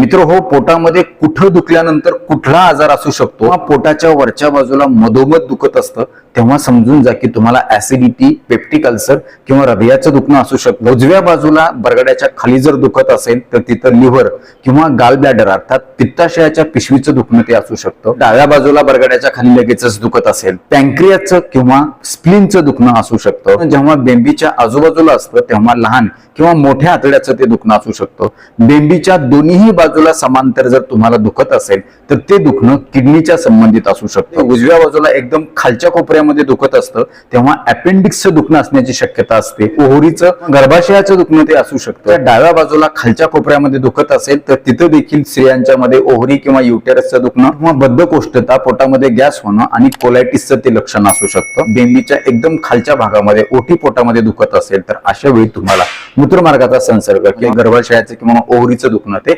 मित्र हो पोटामध्ये कुठं दुखल्यानंतर कुठला आजार असू शकतो पोटाच्या वरच्या बाजूला मधोमध दुखत असतं तेव्हा समजून जा की तुम्हाला ऍसिडिटी पेप्टिक अल्सर किंवा हृदयाचं दुखणं असू शकतं उजव्या बाजूला बरगड्याच्या खाली जर दुखत असेल तर तिथं लिव्हर किंवा गाल ब्लॅडर अर्थात पित्ताशयाच्या पिशवीचं दुखणं ते असू शकतं. डाव्या बाजूला बरगड्याच्या खाली लगेचच दुखत असेल पॅन्क्रियाचं किंवा स्प्लिनचं दुखणं असू शकतं. जेव्हा बेंबीच्या आजूबाजूला असतं तेव्हा लहान किंवा मोठ्या आतड्याचं ते दुखणं असू शकतं. बेंबीच्या दोन्हीही बाजूला समांतर जर तुम्हाला दुखत असेल तर ते दुखणं किडनीच्या संबंधित असू शकतं. उजव्या बाजूला एकदम खालच्या कोपऱ्यामध्ये दुखत असतं तेव्हा अपेंडिक्सचं दुखणं असण्याची शक्यता असते. ओहरीचं गर्भाशयाचं दुखणं ते असू शकतं. डाव्या बाजूला खालच्या कोपऱ्यामध्ये दुखत असेल तर तिथं देखील स्त्रियांच्या मध्ये ओहरी किंवा युटेरसचं दुखणं किंवा बद्धकोष्ठता पोटामध्ये गॅस होणं आणि कोलायटिसचं ते लक्षण असू शकतं. बेंबीच्या एकदम खालच्या भागामध्ये ओटी पोटामध्ये दुखत असेल तर अशा वेळी तुम्हाला मूत्रमार्गाचा संसर्ग किंवा गर्भाशयाचं किंवा ओहरीचं दुखणं ते